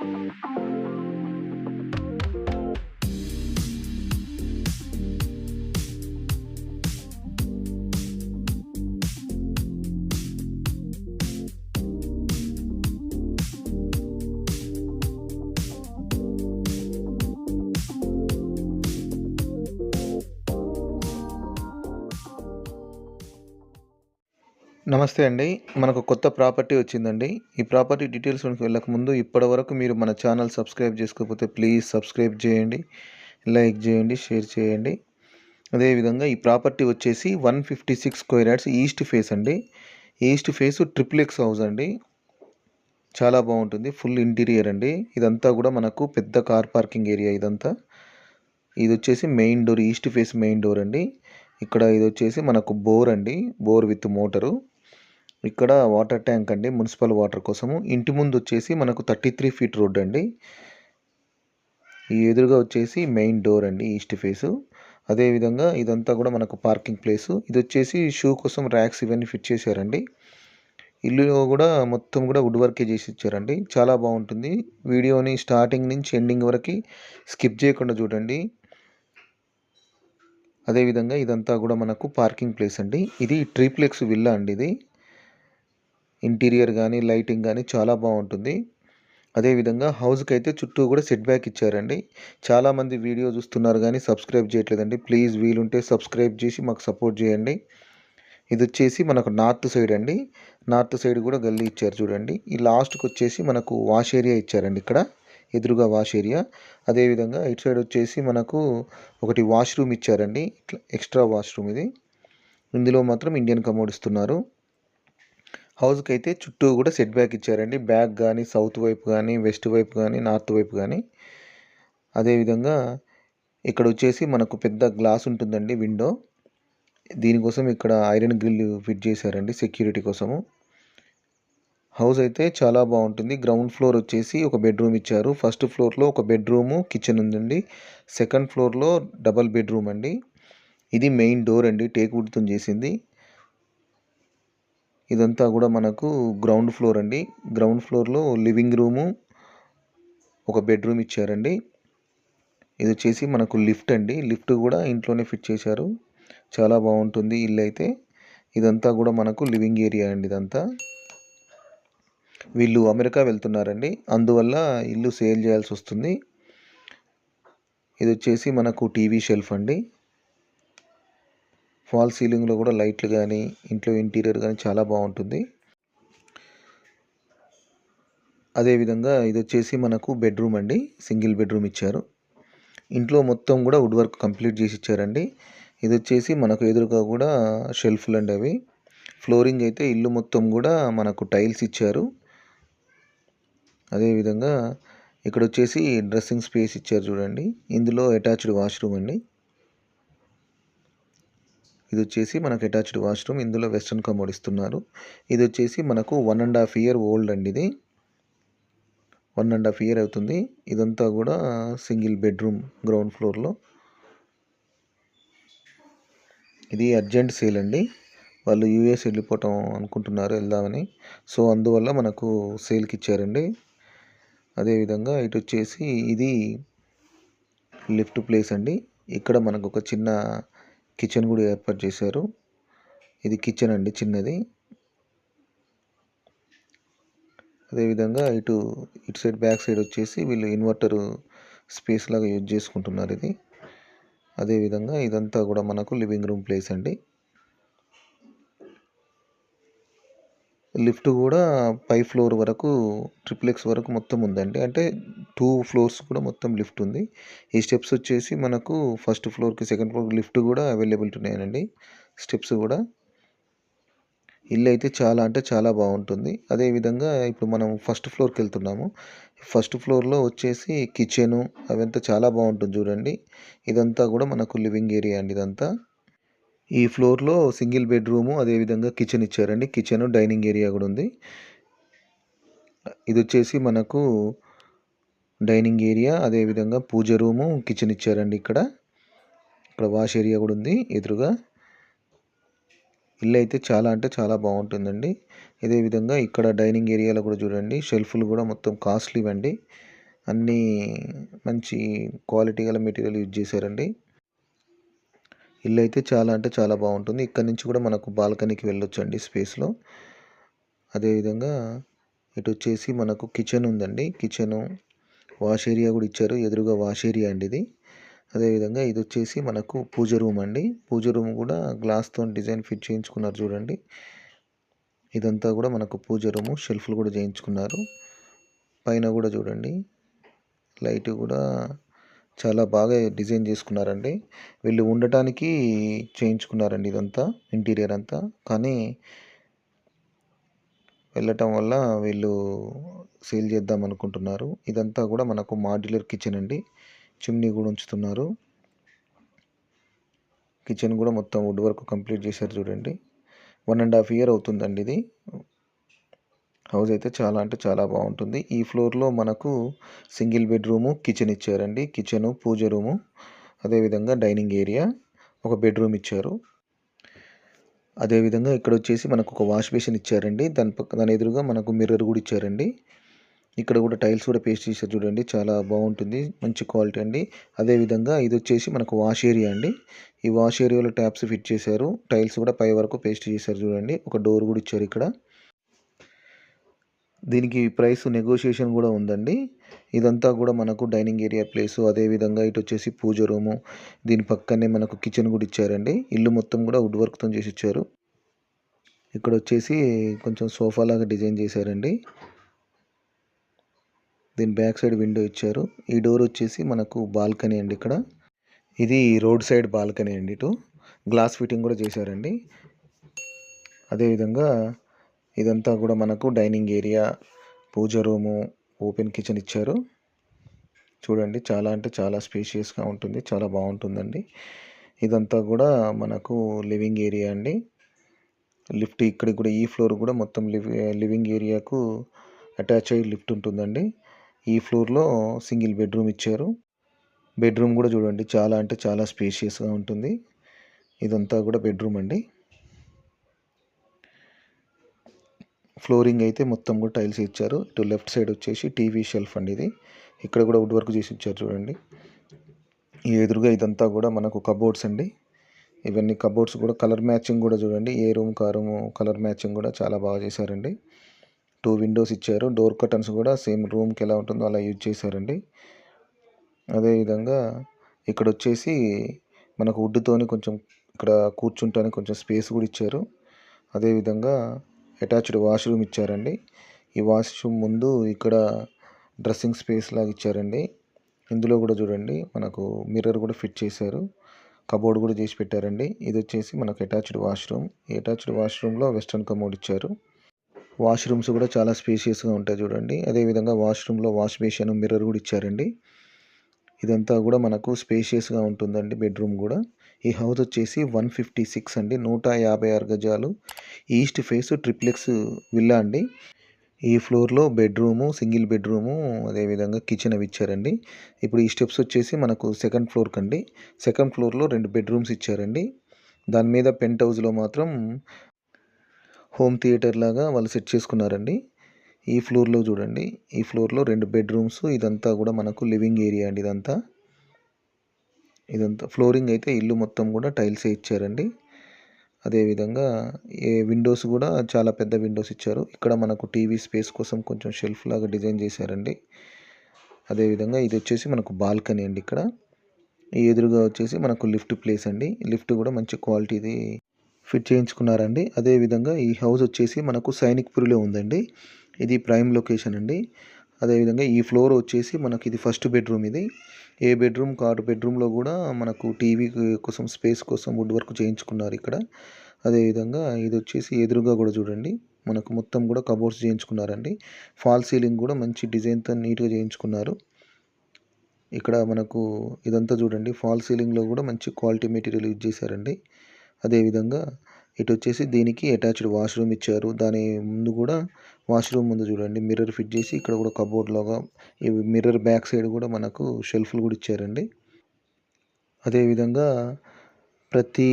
Thank you. నమస్తే అండి. మనకు కొత్త ప్రాపర్టీ వచ్చిందండి. ఈ ప్రాపర్టీ డీటెయిల్స్ వెళ్ళక ముందు ఇప్పటి వరకు మీరు మన ఛానల్ సబ్స్క్రైబ్ చేసుకోకపోతే ప్లీజ్ సబ్స్క్రైబ్ చేయండి లైక్ చేయండి షేర్ చేయండి. అదేవిధంగా ఈ ప్రాపర్టీ వచ్చేసి one fifty six square yards east face అండి. ఈస్ట్ ఫేస్ ట్రిపుల్ హౌస్ అండి. చాలా బాగుంటుంది. ఫుల్ ఇంటీరియర్ అండి. ఇదంతా కూడా మనకు పెద్ద కార్ పార్కింగ్ ఏరియా ఇదంతా. ఇది వచ్చేసి main door east face main door అండి. ఇక్కడ ఇది వచ్చేసి మనకు బోర్ అండి. Bore with motor. ఇక్కడ వాటర్ ట్యాంక్ అండి మున్సిపల్ వాటర్ కోసము. ఇంటి ముందు వచ్చేసి మనకు థర్టీ త్రీ ఫీట్ రోడ్ అండి. ఈ ఎదురుగా వచ్చేసి మెయిన్ డోర్ అండి ఈస్ట్ ఫేసు. అదేవిధంగా ఇదంతా కూడా మనకు పార్కింగ్ ప్లేసు. ఇది వచ్చేసి షూ కోసం ర్యాక్స్ ఇవన్నీ ఫిట్ చేశారండి. ఇల్లులో కూడా మొత్తం కూడా వుడ్ వర్కే చేసి ఇచ్చారండి. చాలా బాగుంటుంది. వీడియోని స్టార్టింగ్ నుంచి ఎండింగ్ వరకు స్కిప్ చేయకుండా చూడండి. అదేవిధంగా ఇదంతా కూడా మనకు పార్కింగ్ ప్లేస్ అండి. ఇది ట్రీప్లెక్స్ విల్లా అండి ఇది. ఇంటీరియర్ కానీ లైటింగ్ కానీ చాలా బాగుంటుంది. అదేవిధంగా హౌస్కి అయితే చుట్టూ కూడా సెట్ బ్యాక్ ఇచ్చారండి. చాలామంది వీడియో చూస్తున్నారు కానీ సబ్స్క్రైబ్ చేయట్లేదండి. ప్లీజ్ వీలుంటే సబ్స్క్రైబ్ చేసి మాకు సపోర్ట్ చేయండి. ఇది వచ్చేసి మనకు నార్త్ సైడ్ అండి. నార్త్ సైడ్ కూడా గల్లీ ఇచ్చారు చూడండి. ఈ లాస్ట్కి వచ్చేసి మనకు వాష్ ఏరియా ఇచ్చారండి ఇక్కడ. ఎదురుగా వాష్ ఏరియా అదేవిధంగా ఇటు సైడ్ వచ్చేసి మనకు ఒకటి వాష్రూమ్ ఇచ్చారండి. ఎక్స్ట్రా వాష్రూమ్ ఇది. ఇందులో మాత్రం ఇండియన్ కమోడ్ ఇస్తున్నారు. హౌస్కి అయితే చుట్టూ కూడా సెట్ బ్యాక్ ఇచ్చారండి. బ్యాక్ కానీ సౌత్ వైపు కానీ వెస్ట్ వైపు కానీ నార్త్ వైపు కానీ అదేవిధంగా ఇక్కడ వచ్చేసి మనకు పెద్ద గ్లాస్ ఉంటుందండి విండో. దీనికోసం ఇక్కడ ఐరన్ గ్రిల్ ఫిట్ చేశారండి సెక్యూరిటీ కోసము. హౌస్ అయితే చాలా బాగుంటుంది. గ్రౌండ్ ఫ్లోర్ వచ్చేసి ఒక బెడ్రూమ్ ఇచ్చారు. ఫస్ట్ ఫ్లోర్లో ఒక బెడ్రూము కిచెన్ ఉందండి. సెకండ్ ఫ్లోర్లో డబల్ బెడ్రూమ్ అండి. ఇది మెయిన్ డోర్ అండి. టేక్ వుడ్తో చేసింది. ఇదంతా కూడా మనకు గ్రౌండ్ ఫ్లోర్ అండి. గ్రౌండ్ ఫ్లోర్లో లివింగ్ రూము ఒక బెడ్రూమ్ ఇచ్చారండి. ఇది వచ్చేసి మనకు లిఫ్ట్ అండి. లిఫ్ట్ కూడా ఇంట్లోనే ఫిట్ చేశారు. చాలా బాగుంటుంది ఇల్లు అయితే. ఇదంతా కూడా మనకు లివింగ్ ఏరియా అండి ఇదంతా. వీళ్ళు అమెరికా వెళ్తున్నారండి. అందువల్ల ఇల్లు సేల్ చేయాల్సి వస్తుంది. ఇది వచ్చేసి మనకు టీవీ షెల్ఫ్ అండి. ఫాల్ సీలింగ్లో కూడా లైట్లు కానీ ఇంట్లో ఇంటీరియర్ కానీ చాలా బాగుంటుంది అదేవిధంగా ఇది వచ్చేసి మనకు బెడ్రూమ్ అండి. సింగిల్ బెడ్రూమ్ ఇచ్చారు. ఇంట్లో మొత్తం కూడా వుడ్ వర్క్ కంప్లీట్ చేసి ఇచ్చారండి. ఇది వచ్చేసి మనకు ఎదురుగా కూడా షెల్ఫ్లు అండి అవి. ఫ్లోరింగ్ అయితే ఇల్లు మొత్తం కూడా మనకు టైల్స్ ఇచ్చారు. అదేవిధంగా ఇక్కడ వచ్చేసి డ్రెస్సింగ్ స్పేస్ ఇచ్చారు చూడండి. ఇందులో అటాచ్డ్ వాష్రూమ్ అండి. ఇది వచ్చేసి మనకు అటాచ్డ్ వాష్రూమ్ ఇందులో వెస్ట్రన్ కమోడ్ ఇస్తున్నారు. ఇది వచ్చేసి మనకు one and half year old అండి ఇది. వన్ అండ్ హాఫ్ ఇయర్ అవుతుంది. ఇదంతా కూడా సింగిల్ బెడ్రూమ్ గ్రౌండ్ ఫ్లోర్లో ఇది అర్జెంట్ సేల్ అండి. వాళ్ళు యూఎస్ వెళ్ళిపోవటం అనుకుంటున్నారు వెళ్దామని. సో అందువల్ల మనకు సేల్కి ఇచ్చారండి. అదేవిధంగా ఇటు వచ్చేసి ఇది లిఫ్ట్ ప్లేస్ అండి. ఇక్కడ మనకు ఒక చిన్న కిచెన్ కూడా ఏర్పాటు చేశారు. ఇది కిచెన్ అండి చిన్నది. అదేవిధంగా ఇటు ఇటు సైడ్ బ్యాక్ సైడ్ వచ్చేసి వీళ్ళు ఇన్వర్టర్ స్పేస్ లాగా యూజ్ చేసుకుంటున్నారు ఇది. అదేవిధంగా ఇదంతా కూడా మనకు లివింగ్ రూమ్ ప్లేస్ అండి. లిఫ్ట్ కూడా పై ఫ్లోర్ వరకు ట్రిప్లెక్స్ వరకు మొత్తం ఉందండి. అంటే టూ ఫ్లోర్స్ కూడా మొత్తం లిఫ్ట్ ఉంది. ఈ స్టెప్స్ వచ్చేసి మనకు ఫస్ట్ ఫ్లోర్కి సెకండ్ ఫ్లోర్కి లిఫ్ట్ కూడా అవైలబిలిటీ ఉన్నాయండి. స్టెప్స్ కూడా. ఇల్లు అయితే చాలా అంటే చాలా బాగుంటుంది. అదేవిధంగా ఇప్పుడు మనం ఫస్ట్ ఫ్లోర్కి వెళ్తున్నాము. ఫస్ట్ ఫ్లోర్లో వచ్చేసి కిచెను అవంతా చాలా బాగుంటుంది చూడండి. ఇదంతా కూడా మనకు లివింగ్ ఏరియా అండి ఇదంతా. ఈ ఫ్లోర్లో సింగిల్ బెడ్రూము అదేవిధంగా కిచెన్ ఇచ్చారండి. కిచెన్ డైనింగ్ ఏరియా కూడా ఉంది. ఇది వచ్చేసి మనకు డైనింగ్ ఏరియా అదేవిధంగా పూజ రూము కిచెన్ ఇచ్చారండి ఇక్కడ. ఇక్కడ వాష్ ఏరియా కూడా ఉంది ఎదురుగా. ఇల్లు అయితే చాలా అంటే చాలా బాగుంటుందండి. ఇదే విధంగా ఇక్కడ డైనింగ్ ఏరియాలో కూడా చూడండి షెల్ఫ్లు కూడా మొత్తం కాస్ట్లీ అండి అన్నీ మంచి క్వాలిటీ గల మెటీరియల్ యూజ్ చేశారండి. ఇల్లు అయితే చాలా అంటే చాలా బాగుంటుంది. ఇక్కడ నుంచి కూడా మనకు బాల్కనీకి వెళ్ళొచ్చండి స్పేస్లో. అదేవిధంగా ఇటు వచ్చేసి మనకు కిచెన్ ఉందండి. కిచెను వాష్ ఏరియా కూడా ఇచ్చారు. ఎదురుగా వాష్ ఏరియా అండి ఇది. అదేవిధంగా ఇది వచ్చేసి మనకు పూజ రూమ్ అండి. పూజ రూమ్ కూడా గ్లాస్తో డిజైన్ ఫిట్ చేయించుకున్నారు చూడండి. ఇదంతా కూడా మనకు పూజ రూము షెల్ఫ్లు కూడా చేయించుకున్నారు. పైన కూడా చూడండి. లైట్ కూడా చాలా బాగా డిజైన్ చేసుకున్నారండి. వీళ్ళు ఉండటానికి చేయించుకున్నారండి ఇదంతా ఇంటీరియర్ అంతా. కానీ వెళ్ళటం వల్ల వీళ్ళు సేల్ చేద్దాం అనుకుంటున్నారు. ఇదంతా కూడా మనకు మాడ్యులర్ కిచెన్ అండి. చిమ్నీ కూడా ఉంచుతున్నారు. కిచెన్ కూడా మొత్తం వుడ్ వర్క్ కంప్లీట్ చేశారు చూడండి. వన్ అండ్ హాఫ్ ఇయర్ అవుతుందండి ఇది. హౌస్ అయితే చాలా అంటే చాలా బాగుంటుంది. ఈ ఫ్లోర్లో మనకు సింగిల్ బెడ్రూము కిచెన్ ఇచ్చారండి. కిచెను పూజ రూము అదేవిధంగా డైనింగ్ ఏరియా ఒక బెడ్రూమ్ ఇచ్చారు. అదేవిధంగా ఇక్కడ వచ్చేసి మనకు ఒక వాష్ బేసిన్ ఇచ్చారండి. దాని పక్క దాని ఎదురుగా మనకు మిర్రర్ కూడా ఇచ్చారండి. ఇక్కడ కూడా టైల్స్ కూడా పేస్ట్ చేశారు చూడండి. చాలా బాగుంటుంది. మంచి క్వాలిటీ అండి. అదేవిధంగా ఇది వచ్చేసి మనకు వాష్ ఏరియా అండి. ఈ వాష్ ఏరియాలో ట్యాప్స్ ఫిట్ చేశారు. టైల్స్ కూడా పై వరకు పేస్ట్ చేశారు చూడండి. ఒక డోర్ కూడా ఇచ్చారు ఇక్కడ. దీనికి ప్రైస్ నెగోషియేషన్ కూడా ఉందండి. ఇదంతా కూడా మనకు డైనింగ్ ఏరియా ప్లేసు అదేవిధంగా ఇటు వచ్చేసి పూజ రూము దీని పక్కనే మనకు కిచెన్ కూడా ఇచ్చారండి. ఇల్లు మొత్తం కూడా వుడ్ వర్క్తో చేసి ఇచ్చారు. ఇక్కడ వచ్చేసి కొంచెం సోఫా లాగా డిజైన్ చేశారండి. దీని బ్యాక్ సైడ్ విండో ఇచ్చారు. ఈ డోర్ వచ్చేసి మనకు బాల్కనీ అండి ఇక్కడ. ఇది రోడ్ సైడ్ బాల్కనీ అండి ఇటు. గ్లాస్ ఫిట్టింగ్ కూడా చేశారండి. అదేవిధంగా ఇదంతా కూడా మనకు dining area puja room open kitchen ఇచ్చారు. చూడండి చాలా అంటే చాలా స్పేషియస్గా ఉంటుంది చాలా బాగుంటుందండి. ఇదంతా కూడా మనకు లివింగ్ ఏరియా అండి. లిఫ్ట్ ఇక్కడికి కూడా ఈ ఫ్లోర్ కూడా మొత్తం లివి లివింగ్ ఏరియాకు అటాచ్ అయ్యి లిఫ్ట్ ఉంటుందండి. ఈ ఫ్లోర్లో సింగిల్ బెడ్రూమ్ ఇచ్చారు. బెడ్రూమ్ కూడా చూడండి చాలా అంటే చాలా స్పేషియస్గా ఉంటుంది. ఇదంతా కూడా బెడ్రూమ్ అండి. ఫ్లోరింగ్ అయితే మొత్తం కూడా టైల్స్ ఇచ్చారు. ఇటు లెఫ్ట్ సైడ్ వచ్చేసి టీవీ షెల్ఫ్ అండి ఇది. ఇక్కడ కూడా వుడ్ వర్క్ చేసి ఇచ్చారు చూడండి. ఈ ఎదురుగా ఇదంతా కూడా మనకు కబోర్డ్స్ అండి. ఇవన్నీ కబోర్డ్స్ కూడా కలర్ మ్యాచింగ్ కూడా చూడండి. ఏ రూమ్ కా రూమ్ కలర్ మ్యాచింగ్ కూడా చాలా బాగా చేశారండి. టూ విండోస్ ఇచ్చారు. డోర్ కర్టన్స్ కూడా సేమ్ రూమ్కి ఎలా ఉంటుందో అలా యూజ్ చేశారండి. అదేవిధంగా ఇక్కడ వచ్చేసి మనకు వుడ్తోని కొంచెం ఇక్కడ కూర్చుంటానికి కొంచెం స్పేస్ కూడా ఇచ్చారు. అదేవిధంగా అటాచ్డ్ వాష్రూమ్ ఇచ్చారండి. ఈ వాష్రూమ్ ముందు ఇక్కడ డ్రెస్సింగ్ స్పేస్ లాగా ఇచ్చారండి. ఇందులో కూడా చూడండి మనకు మిర్రర్ కూడా ఫిట్ చేశారు. కబోర్డ్ కూడా చేసి పెట్టారండి. ఇది వచ్చేసి మనకు అటాచ్డ్ వాష్రూమ్. ఈ అటాచ్డ్ వాష్రూమ్లో వెస్ట్రన్ కమోడ్ ఇచ్చారు. వాష్రూమ్స్ కూడా చాలా స్పేషియస్గా ఉంటాయి చూడండి. అదేవిధంగా వాష్రూమ్లో వాష్ బేసిన్ మిర్రర్ కూడా ఇచ్చారండి. ఇదంతా కూడా మనకు స్పేషియస్గా ఉంటుందండి బెడ్రూమ్ కూడా. ఈ హౌస్ వచ్చేసి వన్ ఫిఫ్టీ సిక్స్ అండి. నూట యాభై ఆరు గజాలు. ఈస్ట్ ఫేస్ ట్రిప్లెక్స్ విల్లా అండి. ఈ ఫ్లోర్లో బెడ్రూము సింగిల్ బెడ్రూము అదేవిధంగా కిచెన్ అవి ఇచ్చారండి. ఇప్పుడు ఈ స్టెప్స్ వచ్చేసి మనకు సెకండ్ ఫ్లోర్కి అండి సెకండ్ ఫ్లోర్లో రెండు బెడ్రూమ్స్ ఇచ్చారండి. దాని మీద పెంట్ హౌస్లో మాత్రం హోమ్ థియేటర్ లాగా వాళ్ళు సెట్ చేసుకున్నారండి. ఈ ఫ్లోర్లో చూడండి. ఈ ఫ్లోర్లో రెండు బెడ్రూమ్స్. ఇదంతా కూడా మనకు లివింగ్ ఏరియా అండి ఇదంతా. ఇదంతా ఫ్లోరింగ్ అయితే ఇల్లు మొత్తం కూడా టైల్సే ఇచ్చారండి. అదేవిధంగా ఏ విండోస్ కూడా చాలా పెద్ద విండోస్ ఇచ్చారు. ఇక్కడ మనకు టీవీ స్పేస్ కోసం కొంచెం షెల్ఫ్ లాగా డిజైన్ చేశారండి. అదేవిధంగా ఇది వచ్చేసి మనకు బాల్కనీ అండి ఇక్కడ. ఈ ఎదురుగా వచ్చేసి మనకు లిఫ్ట్ ప్లేస్ అండి. లిఫ్ట్ కూడా మంచి క్వాలిటీది ఫిట్ చేయించుకున్నారండి. అదేవిధంగా ఈ హౌస్ వచ్చేసి మనకు సైనిక్పురిలో ఉందండి. ఇది ప్రైమ్ లొకేషన్ అండి. అదేవిధంగా ఈ ఫ్లోర్ వచ్చేసి మనకి ఇది ఫస్ట్ బెడ్రూమ్ ఇది. ఏ బెడ్రూమ్ కాటు బెడ్రూమ్లో కూడా మనకు టీవీ కోసం స్పేస్ కోసం వుడ్ వర్క్ చేయించుకున్నారు ఇక్కడ. అదేవిధంగా ఇది వచ్చేసి ఎదురుగా కూడా చూడండి. మనకు మొత్తం కూడా కబోర్డ్స్ చేయించుకున్నారండి. ఫాల్ సీలింగ్ కూడా మంచి డిజైన్తో నీట్గా చేయించుకున్నారు. ఇక్కడ మనకు ఇదంతా చూడండి. ఫాల్ సీలింగ్లో కూడా మంచి క్వాలిటీ మెటీరియల్ యూజ్ చేశారండి. అదేవిధంగా ఇటు వచ్చేసి దీనికి అటాచ్డ్ వాష్రూమ్ ఇచ్చారు. దాని ముందు కూడా వాష్రూమ్ ముందు చూడండి. మిర్రర్ ఫిట్ చేసి ఇక్కడ కూడా కబోర్డ్ లాగా మిర్రర్ బ్యాక్ సైడ్ కూడా మనకు షెల్ఫ్లు కూడా ఇచ్చారండి. అదేవిధంగా ప్రతి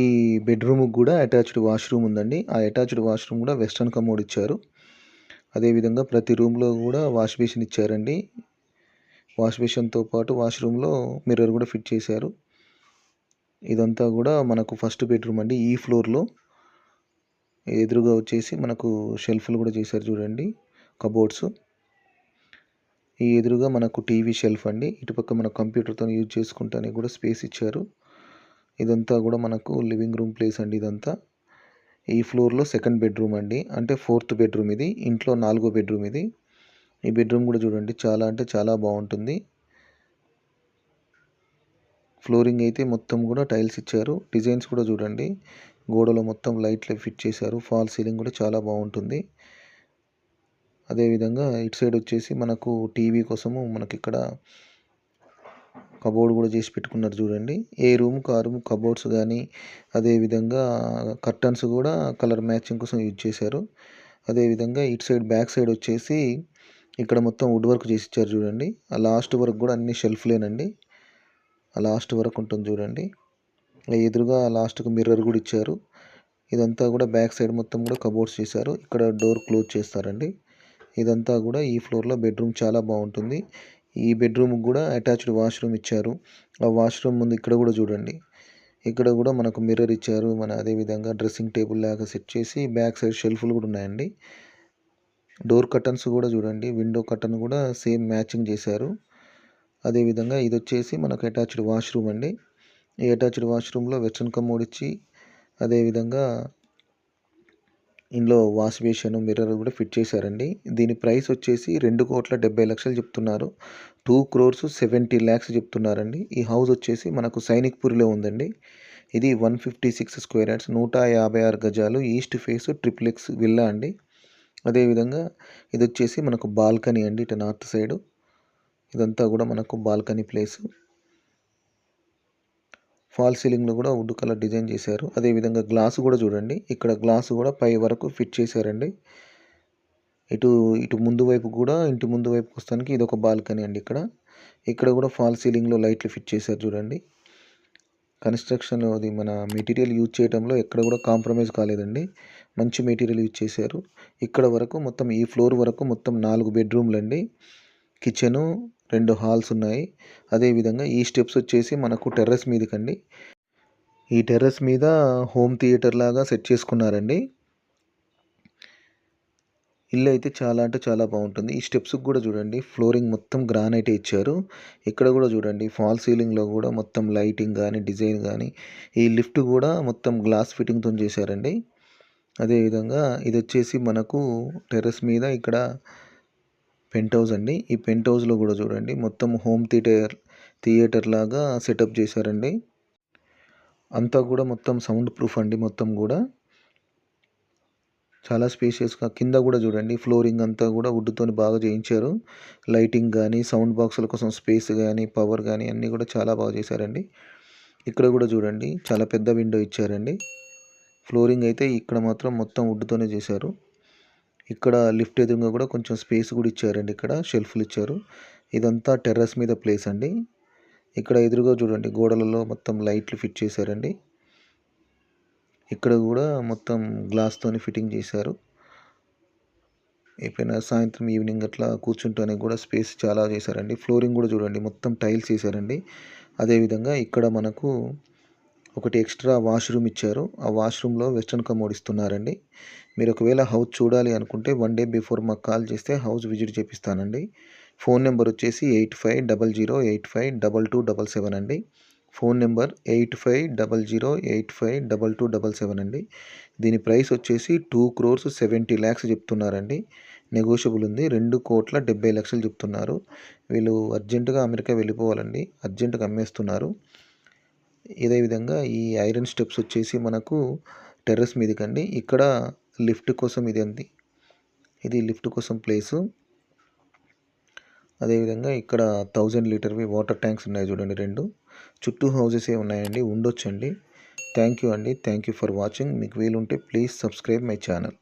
బెడ్రూమ్కి కూడా అటాచ్డ్ వాష్రూమ్ ఉందండి. ఆ అటాచ్డ్ వాష్రూమ్ కూడా వెస్ట్రన్ కమోడ్ ఇచ్చారు. అదేవిధంగా ప్రతి రూమ్లో కూడా వాష్ బేసిన్ ఇచ్చారండి. వాష్ బేసిన్‌తో పాటు వాష్‌రూమ్‌లో మిర్రర్ కూడా ఫిట్ చేశారు. ఇదంతా కూడా మనకు ఫస్ట్ బెడ్‌రూమ్ అండి. ఈ ఫ్లోర్‌లో ఎదురుగా వచ్చేసి మనకు షెల్ఫ్‌లు కూడా చేశారు చూడండి. కబోర్డ్స్. ఈ ఎదురుగా మనకు టీవీ షెల్ఫ్ అండి. ఇటుపక్క మన కంప్యూటర్తో యూజ్ చేసుకుంటానికి కూడా స్పేస్ ఇచ్చారు. ఇదంతా కూడా మనకు లివింగ్ రూమ్ ప్లేస్ అండి ఇదంతా. ఈ ఫ్లోర్‌లో సెకండ్ బెడ్‌రూమ్ అండి. అంటే ఫోర్త్ బెడ్‌రూమ్ ఇది. ఇంట్లో నాలుగో బెడ్‌రూమ్ ఇది. ఈ బెడ్‌రూమ్ కూడా చూడండి చాలా అంటే చాలా బాగుంటుంది ఫ్లోరింగ్ అయితే మొత్తం కూడా టైల్స్ ఇచ్చారు. డిజైన్స్ కూడా చూడండి. గోడలో మొత్తం లైట్లు ఫిట్ చేశారు. ఫాల్ సీలింగ్ కూడా చాలా బాగుంటుంది అదేవిధంగా ఇటు సైడ్ వచ్చేసి మనకు టీవీ కోసము మనకిక్కడ కబోర్డ్ కూడా చేసి పెట్టుకున్నారు చూడండి. ఏ రూమ్‌కి ఆ రూమ్ కబోర్డ్స్ కానీ అదేవిధంగా కర్టన్స్ కూడా కలర్ మ్యాచింగ్ కోసం యూజ్ చేశారు. అదేవిధంగా ఇటు సైడ్ బ్యాక్ సైడ్ వచ్చేసి ఇక్కడ మొత్తం వుడ్ వర్క్ చేసి ఇచ్చారు చూడండి. ఆ లాస్ట్ వరకు కూడా అన్ని షెల్ఫ్‌లేనండి. ఆ లాస్ట్ వరకు ఉంటుంది చూడండి. ఎదురుగా లాస్ట్‌కి మిర్రర్ కూడా ఇచ్చారు. ఇదంతా కూడా బ్యాక్ సైడ్ మొత్తం కూడా కబోర్డ్స్ చేశారు. ఇక్కడ డోర్ క్లోజ్ చేస్తారండి. ఇదంతా కూడా ఈ ఫ్లోర్‌లో బెడ్‌రూమ్ చాలా బాగుంటుంది ఈ బెడ్‌రూమ్‌కి కూడా అటాచ్డ్ వాష్‌రూమ్ ఇచ్చారు. ఆ వాష్‌రూమ్ ముందు ఇక్కడ కూడా చూడండి. ఇక్కడ కూడా మనకు మిర్రర్ ఇచ్చారు. మన అదేవిధంగా డ్రెస్సింగ్ టేబుల్ లాగా సెట్ చేసి బ్యాక్ సైడ్ షెల్ఫ్‌లు కూడా ఉన్నాయండి. డోర్ కర్టన్స్ కూడా చూడండి. విండో కర్టన్ కూడా సేమ్ మ్యాచింగ్ చేశారు. అదేవిధంగా ఇది వచ్చేసి మనకు అటాచ్డ్ వాష్‌రూమ్ అండి. ఈ అటాచ్డ్ వాష్‌రూమ్‌లో వెస్టర్న్ కమోడ్ ఇచ్చి అదేవిధంగా ఇందులో వాష్ బేషన్ మిర్రర్ కూడా ఫిట్ చేశారండి. దీని ప్రైస్ వచ్చేసి 2,70,00,000 చెప్తున్నారు. 2,70,00,000 చెప్తున్నారండి. ఈ హౌస్ వచ్చేసి మనకు సైనిక్‌పూర్‌లో ఉందండి. ఇది 156 స్క్వేర్ యార్డ్స్ 156 గజాలు ఈస్ట్ ఫేస్ ట్రిప్లెక్స్ విల్లా అండి. అదేవిధంగా ఇది వచ్చేసి మనకు బాల్కనీ అండి ఇటు నార్త్ సైడు. ఇదంతా కూడా మనకు బాల్కనీ ప్లేసు. ఫాల్ సీలింగ్‌లో కూడా వుడ్ కలర్ డిజైన్ చేశారు. అదేవిధంగా గ్లాస్ కూడా చూడండి. ఇక్కడ గ్లాస్ కూడా పై వరకు ఫిట్ చేశారండి. ఇటు ఇటు ముందు వైపు కూడా ఇంటి ముందు వైపు వస్తానికి ఇది ఒక బాల్కనీ అండి ఇక్కడ. ఇక్కడ కూడా ఫాల్ సీలింగ్‌లో లైట్లు ఫిట్ చేశారు చూడండి. కన్‌స్ట్రక్షన్‌లో అది మన మెటీరియల్ యూజ్ చేయటంలో ఎక్కడ కూడా కాంప్రమైజ్ కాలేదండి. మంచి మెటీరియల్ యూజ్ చేశారు. ఇక్కడ వరకు మొత్తం ఈ ఫ్లోర్ వరకు మొత్తం నాలుగు బెడ్రూమ్లు అండి కిచెను, రెండు హాల్స్ ఉన్నాయి. అదేవిధంగా ఈ స్టెప్స్ వచ్చేసి మనకు టెర్రస్ మీదకండి. ఈ టెర్రస్ మీద హోమ్ థియేటర్ లాగా సెట్ చేసుకున్నారండి. ఇల్లు అయితే చాలా అంటే చాలా బాగుంటుంది ఈ స్టెప్స్‌కి కూడా చూడండి ఫ్లోరింగ్ మొత్తం గ్రానైటే ఇచ్చారు. ఇక్కడ కూడా చూడండి ఫాల్ సీలింగ్‌లో కూడా మొత్తం లైటింగ్ కానీ డిజైన్ కానీ ఈ లిఫ్ట్ కూడా మొత్తం గ్లాస్ ఫిట్టింగ్తో చేశారండి. అదేవిధంగా ఇది వచ్చేసి మనకు టెర్రస్ మీద ఇక్కడ పెంట్ హౌస్ అండి. ఈ పెంట్ హౌస్‌లో కూడా చూడండి మొత్తం హోమ్ థియేటర్ థియేటర్ లాగా సెటప్ చేశారండి. అంతా కూడా మొత్తం సౌండ్ ప్రూఫ్ అండి మొత్తం కూడా చాలా స్పేషియస్‌గా కింద కూడా చూడండి ఫ్లోరింగ్ అంతా కూడా వుడ్తో బాగా చేయించారు. లైటింగ్ కానీ సౌండ్ బాక్సుల కోసం స్పేస్ కానీ పవర్ కానీ అన్నీ కూడా చాలా బాగా చేశారండి. ఇక్కడ కూడా చూడండి చాలా పెద్ద విండో ఇచ్చారండి. ఫ్లోరింగ్ అయితే ఇక్కడ మాత్రం మొత్తం వుడ్‌తోనే చేశారు. ఇక్కడ లిఫ్ట్ ఎదురుగా కూడా కొంచెం స్పేస్ కూడా ఇచ్చారండి ఇక్కడ షెల్ఫ్‌లు ఇచ్చారు. ఇదంతా టెర్రస్ మీద ప్లేస్ అండి. ఇక్కడ ఎదురుగా చూడండి గోడలలో మొత్తం లైట్లు ఫిట్ చేశారండి. ఇక్కడ కూడా మొత్తం గ్లాస్‌తోని ఫిట్టింగ్ చేశారు. ఎప్పుడైనా సాయంత్రం, ఈవినింగ్ అట్లా కూర్చుంటానికి కూడా స్పేస్ చాలా చేశారండి. ఫ్లోరింగ్ కూడా చూడండి మొత్తం టైల్స్ వేసారండి అదేవిధంగా ఇక్కడ మనకు ఒకటి ఎక్స్ట్రా వాష్‌రూమ్ ఇచ్చారు. ఆ వాష్‌రూమ్‌లో వెస్టర్న్ కమోడ్ ఇస్తున్నారండి. మీరు ఒకవేళ హౌస్ చూడాలి అనుకుంటే వన్ డే బిఫోర్ మాకు కాల్ చేస్తే హౌస్ విజిట్ చేపిస్తానండి. ఫోన్ నెంబర్ వచ్చేసి 8500852277 అండి. ఫోన్ నెంబర్ 8500852277 అండి. దీని ప్రైస్ వచ్చేసి 2,70,00,000 చెప్తున్నారండి. నెగోషియబుల్ ఉంది. 2,70,00,000 చెప్తున్నారు. వీళ్ళు అర్జెంటుగా అమెరికా వెళ్ళిపోవాలండి. అర్జెంట్‌గా అమ్మేస్తున్నారు. ఇదే విధంగా ఈ ఐరన్ స్టెప్స్ వచ్చేసి మనకు టెర్రస్ మీదకండి. ఇక్కడ లిఫ్ట్ కోసం ఇది అండి. ఇది లిఫ్ట్ కోసం ప్లేసు. అదేవిధంగా ఇక్కడ థౌజండ్ లీటర్‌వి వాటర్ ట్యాంక్స్ ఉన్నాయి చూడండి రెండు చుట్టూ హౌజెసే ఉన్నాయండి. ఉండొచ్చండి. థ్యాంక్ యూ అండి. Thank you for watching. మీకు వీలుంటే ప్లీజ్ సబ్స్క్రైబ్ మై ఛానల్.